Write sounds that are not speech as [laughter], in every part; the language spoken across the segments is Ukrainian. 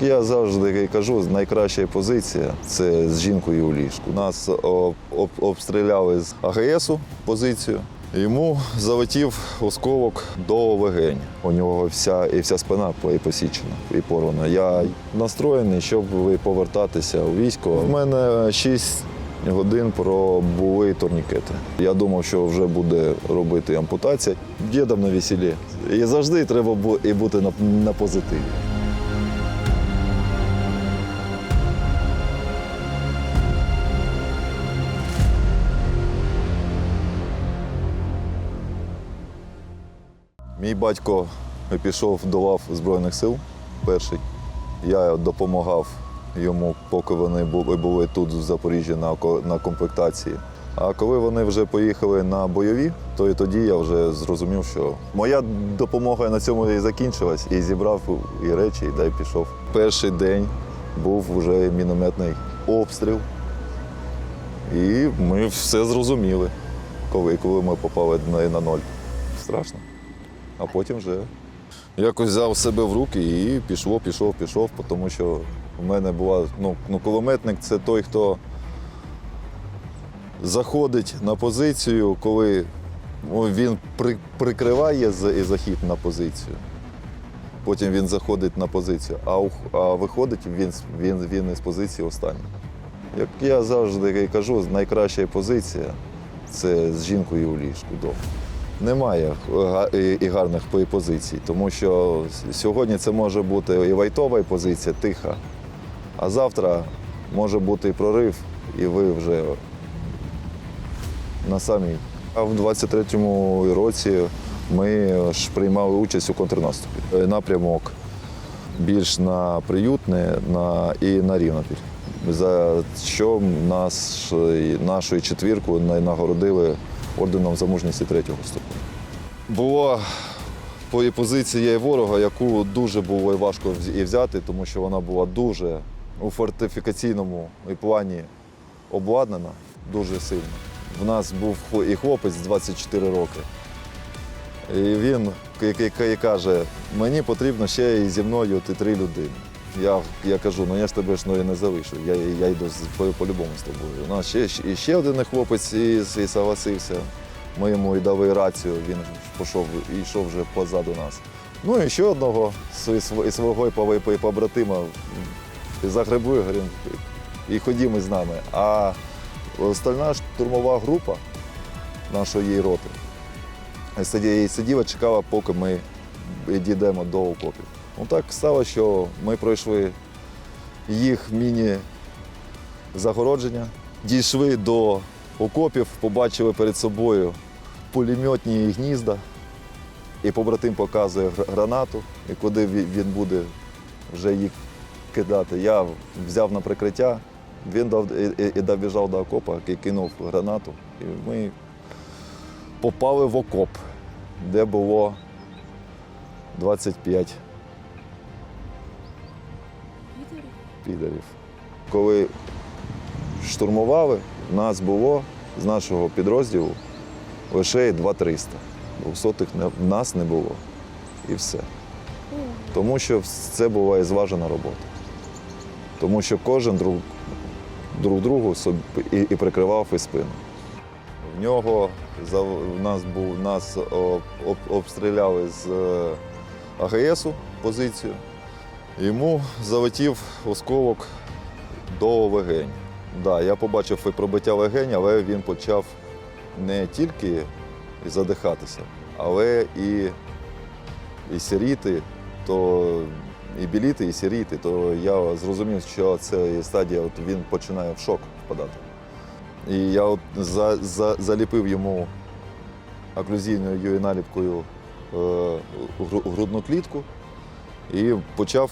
Я завжди кажу, найкраща позиція це з жінкою у ліжку. Нас об- об- обстріляли з АГСу позицію. Йому залетів осколок до легень. У нього вся і вся спина посічена і порвана. Я настроєний, щоб повертатися у військо. У мене 6 годин пробули турнікети. Я думав, що вже буде робити ампутація. Дідом на весіллі. І завжди треба і бути на позитиві. Мій батько пішов до лав Збройних сил перший. Я допомагав йому, поки вони бу- були тут, в Запоріжжі, на, комплектації. А коли вони вже поїхали на бойові, то і тоді я вже зрозумів, що моя допомога на цьому і закінчилась, і зібрав і речі, і дай пішов. Перший день був вже мінометний обстріл. І ми все зрозуміли, коли, коли ми попали на ноль. Страшно. А потім вже якось взяв себе в руки і пішло, пішов, пішов, тому що в мене була ну, ну, кулеметник це той, хто заходить на позицію, коли ну, він при, прикриває захід на позицію. Потім він заходить на позицію, а, а виходить він, він, він із позиції останній. Як я завжди кажу, найкраща позиція це з жінкою у ліжку вдома. Немає і- і гарних позицій, тому що сьогодні це може бути і вайтова позиція, тиха, а завтра може бути і прорив, і ви вже на самій. А в 23-му році ми ж приймали участь у контрнаступі. Е, Напрямок більш на приютне на, і на рівнопіль. За що нас, нашою четвірку на- нагородили орденом за мужність третього ступеня. Була позиція ворога, яку дуже було важко і взяти, тому що вона була дуже у фортифікаційному плані обладнана, дуже сильно. В нас був і хлопець 24 роки. І він каже, мені потрібно ще і зі мною три людини. Я, я кажу, ну я ж тебе ж ну, і не залишу, я, я йду по-любому з тобою. У нас ще, і ще один хлопець і, і согласився. Ми йому і дали рацію, він пішов і йшов вже позаду нас. Ну і ще одного св- свого по- побратима загребли, говоримо, і ходімо з нами. А остальна штурмова група нашої роти сиді- сиділа, чекала, поки ми дійдемо до окопів. Ну так стало, що ми пройшли їх міні-загородження, дійшли до окопів, побачили перед собою пулеметні гнізда, і побратим показує гранату, і куди він буде вже їх кидати. Я взяв на прикриття, він дав, і, і- добіжав до окопа, і кинув гранату. І ми попали в окоп, де було 25 підарів. Коли штурмували, нас було з нашого підрозділу лише 2-300. Двохсотих не- нас не було. І все. Тому що це була і зважена робота. Тому що кожен друг, друг другу і, і прикривав і спину. В нього в нас був нас об, об- обстріляли з е, АГСу позицію. Йому залетів осколок до легень. Да, я побачив і пробиття легень, але він почав не тільки задихатися, але і, і сіріти, то і біліти, і сіріти. То я зрозумів, що це стадія, от він починає в шок впадати. І я от за, за, заліпив йому оклюзійною наліпкою е, грудну клітку і почав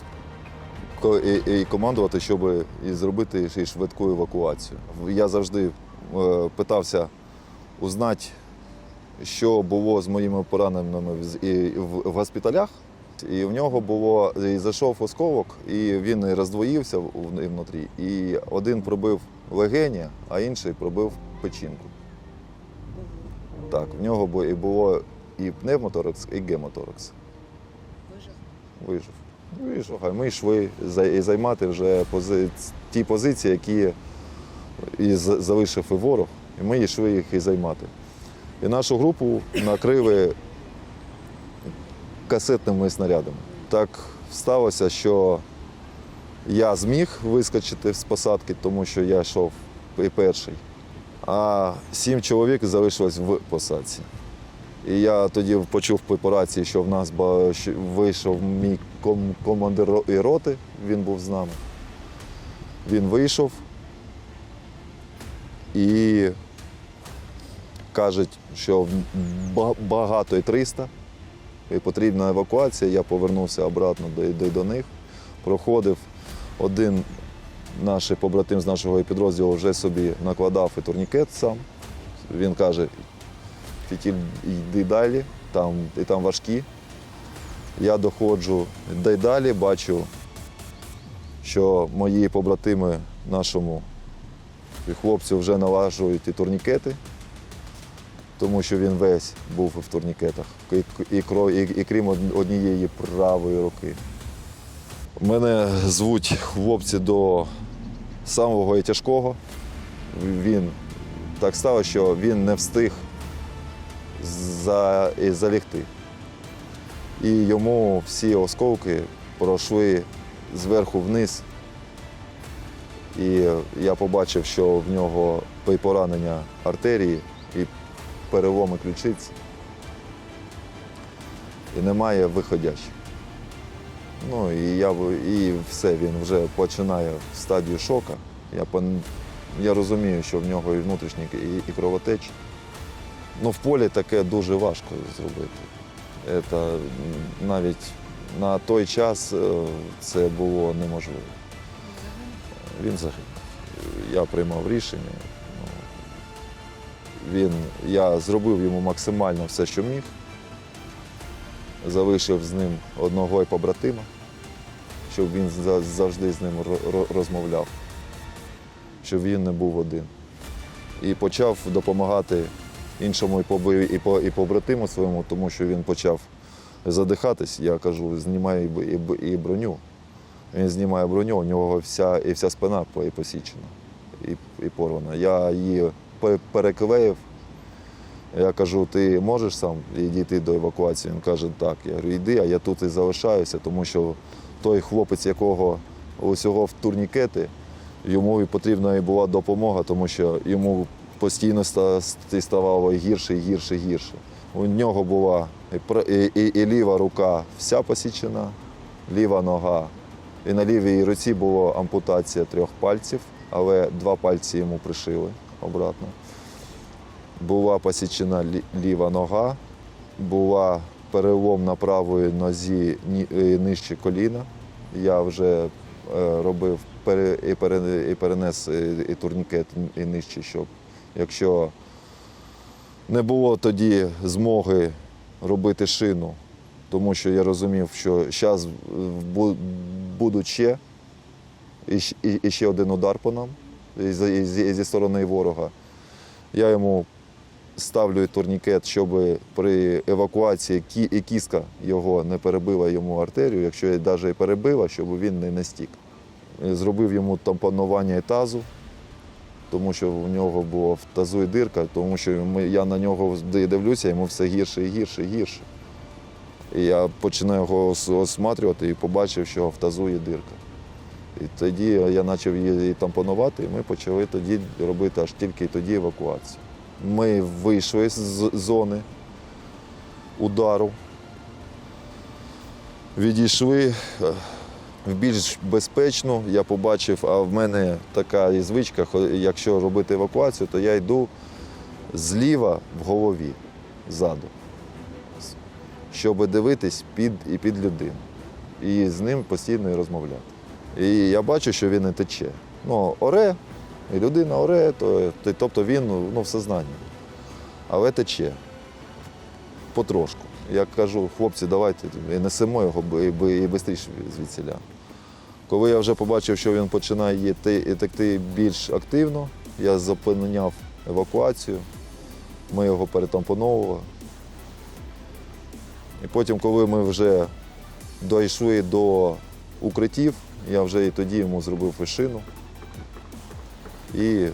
ко- і, і командувати, щоб і зробити й швидку евакуацію. Я завжди е, питався узнати, що було з моїми пораненими в, і в, в госпіталях. І в нього було і зайшов осколок, і він роздвоївся і внутрі. І один пробив легені, а інший пробив печінку. Так, в нього бу- і було і пневмоторакс, і гемоторакс. Вижив. Вижив. Ну і що, ми йшли займати вже пози... ті позиції, які і залишив і ворог, і ми йшли їх і займати. І нашу групу накрили касетними снарядами. Так сталося, що я зміг вискочити з посадки, тому що я йшов і перший, а сім чоловік залишилось в посадці. І я тоді почув по рації, що в нас вийшов мій ком- командир роти, він був з нами. Він вийшов і кажуть, що багато і 300, і потрібна евакуація. Я повернувся обратно до, до них. Проходив один наш побратим з нашого підрозділу вже собі накладав і турнікет сам. Він каже, фітіль йди далі, там, і там важкі. Я доходжу йди далі, бачу, що мої побратими нашому хлопцю вже налажують і турнікети, тому що він весь був в турнікетах, і, і, і, крім однієї правої руки. Мене звуть хлопці до самого тяжкого. Він так стало, що він не встиг за, і залягти. І йому всі осколки пройшли зверху вниз. І я побачив, що в нього поранення артерії і переломи ключиці. І немає виходящих. Ну і я і все, він вже починає в стадію шока. Я, я розумію, що в нього і внутрішні і, і кровотечі. Ну, в полі таке дуже важко зробити. Це навіть на той час е, це було неможливо. Він загинув. Я приймав рішення. Ну, Він, я зробив йому максимально все, що міг. Залишив з ним одного і побратима, щоб він завжди з ним ро- ро- розмовляв, щоб він не був один. І почав допомагати іншому і побою, і, по, і побратиму своєму, тому що він почав задихатись. Я кажу, знімай і, і, броню. Він знімає броню, у нього вся, і вся спина і посічена, і, і порвана. Я її пе- переклеїв. Я кажу, ти можеш сам дійти до евакуації? Він каже, так. Я говорю, йди, а я тут і залишаюся, тому що той хлопець, якого усього в турнікети, йому потрібна була допомога, тому що йому постійно ставало гірше, гірше, гірше. У нього була і, і, і, ліва рука вся посічена, ліва нога. І на лівій руці була ампутація трьох пальців, але два пальці йому пришили обратно. Була посічена ліва нога, була перелом на правої нозі е, нижче коліна. Я вже е, робив і перенес е, і турнікет і нижче, щоб якщо не було тоді змоги робити шину, тому що я розумів, що зараз будуть ще, і, ще один удар по нам зі, сторони ворога. Я йому ставлю турнікет, щоб при евакуації і кіска його не перебила йому артерію, якщо я навіть перебила, щоб він не, не стік. Е, Зробив йому тампонування тазу, тому що в нього було в тазу і дирка, тому що я на нього дивлюся, йому все гірше і гірше і гірше. І я починаю його осматрювати і побачив, що в тазу є дирка. І тоді я почав її тампонувати, і ми почали тоді робити аж тільки тоді евакуацію. Ми вийшли з з- зони удару, відійшли е, в більш безпечну. Я побачив, а в мене така і звичка, якщо робити евакуацію, то я йду зліва в голові, ззаду, щоб дивитись під, і під людину. І з ним постійно розмовляти. І я бачу, що він не тече. Ну, оре, і людина оре, то- тобто він ну, в сознанні. Але тече потрошку. Я кажу, хлопці, давайте і несемо його і, швидше звідсіля. Коли я вже побачив, що він починає йти текти більш активно, я зупиняв евакуацію, ми його перетампоновували. І потім, коли ми вже дійшли до укриттів. Я вже і тоді йому зробив фишину. І,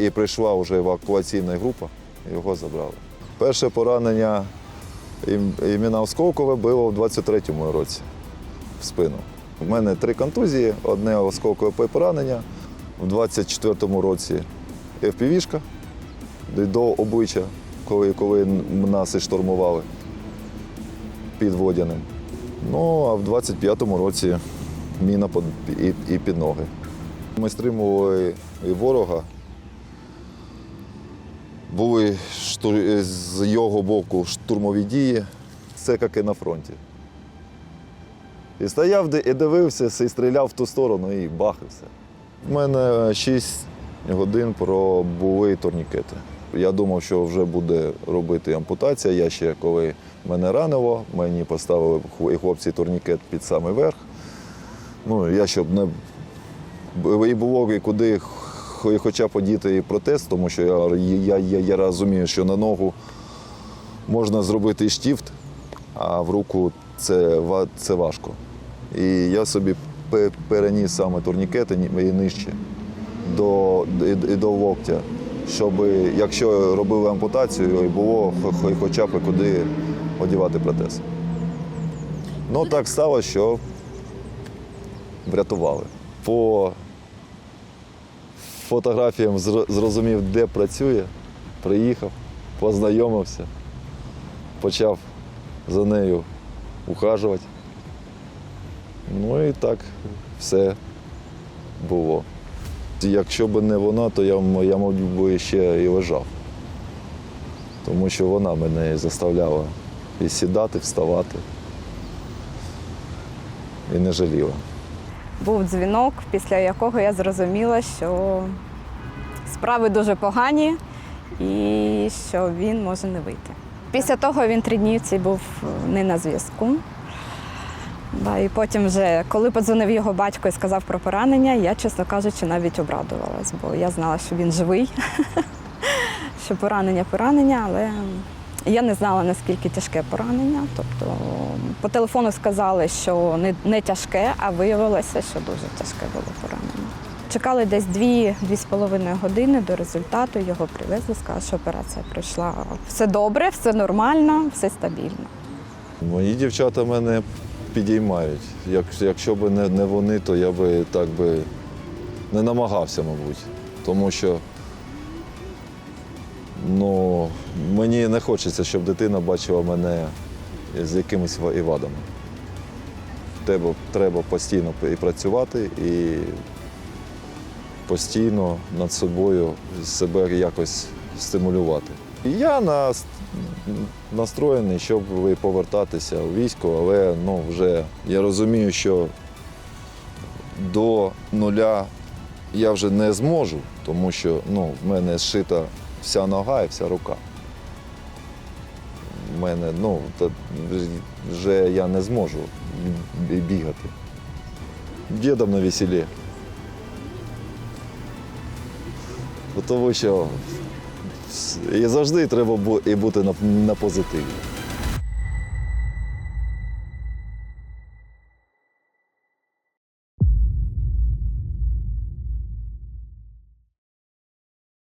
і прийшла вже евакуаційна група, його забрали. Перше поранення ім- імена Осколкове було в 23-му році в спину. У мене три контузії, одне осколкове поранення. В 24-му році FPV-шка до обличчя, коли, коли нас і штурмували під Водяним. Ну, а в 25-му році міна і, і під ноги. Ми стримували і ворога. Були з його боку штурмові дії. Це як і на фронті. І стояв і дивився, і стріляв в ту сторону і бах і все. У мене 6 годин пробули турнікети. Я думав, що вже буде робити ампутація. Я ще коли мене ранило, мені поставили і хлопці турнікет під самий верх. Ну, я щоб не було і куди хоча б подіти і протез, тому що я, я, я, розумію, що на ногу можна зробити штіфт, а в руку це, це важко. І я собі переніс саме турнікети і нижче до, і, і до локтя, щоб якщо робили ампутацію, було хо- хо- хоча б куди одягати протез. Ну так стало, що врятували. По фотографіям зрозумів, де працює, приїхав, познайомився, почав за нею ухажувати. Ну і так все було. Якщо б не вона, то я, я мабуть, би ще і лежав. Тому що вона мене заставляла і сідати, вставати. І не жаліла. Був дзвінок, після якого я зрозуміла, що справи дуже погані і що він може не вийти. Після того він три дні був не на зв'язку. І потім, вже, коли подзвонив його батько і сказав про поранення, я, чесно кажучи, навіть обрадувалась, бо я знала, що він живий, [laughs] що поранення поранення, але я не знала, наскільки тяжке поранення. Тобто по телефону сказали, що не, не тяжке, а виявилося, що дуже тяжке було поранення. Чекали десь дві-дві з половиною години до результату. Його привезли, сказали, що операція пройшла. Все добре, все нормально, все стабільно. Мої дівчата мене підіймають. Як, якщо б не, не вони, то я би так би не намагався, мабуть. Тому що ну, мені не хочеться, щоб дитина бачила мене з якимись вадами. Треба, треба постійно і працювати, і постійно над собою себе якось стимулювати. Я нас, настроєний, щоб повертатися у військо, але ну, вже я розумію, що до нуля я вже не зможу, тому що ну, в мене зшита вся нога і вся рука. У мене ну, вже я не зможу бігати. Дідом на весілі. Тому що і завжди треба і бути на позитиві.